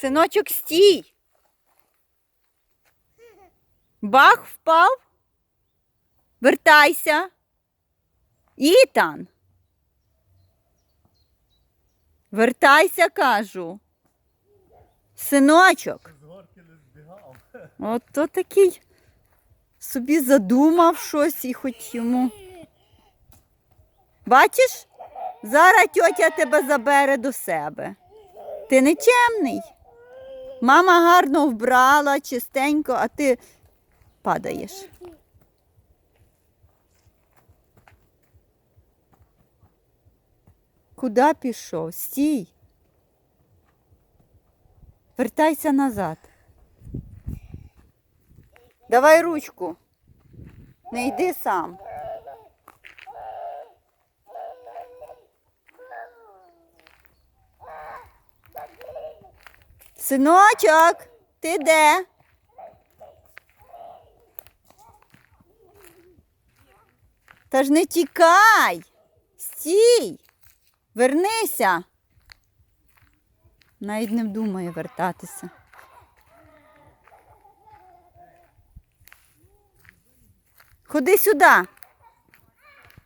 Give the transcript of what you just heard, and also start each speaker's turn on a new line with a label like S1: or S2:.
S1: Синочок, стій. Бах впав. Вертайся. Ітан. Вертайся, кажу. Синочок.
S2: З.
S1: От то такий собі задумав щось і хоч йому. Бачиш? Зараз тьотя тебе забере до себе. Ти нечемний. Мама гарно вбрала, чистенько, а ти падаєш. Куди пішов? Стій. Вертайся назад. Давай ручку. Не йди сам. Синочок, ти де? Та ж не тікай. Стій. Вернися. Навіть не думає вертатися. Ходи сюди.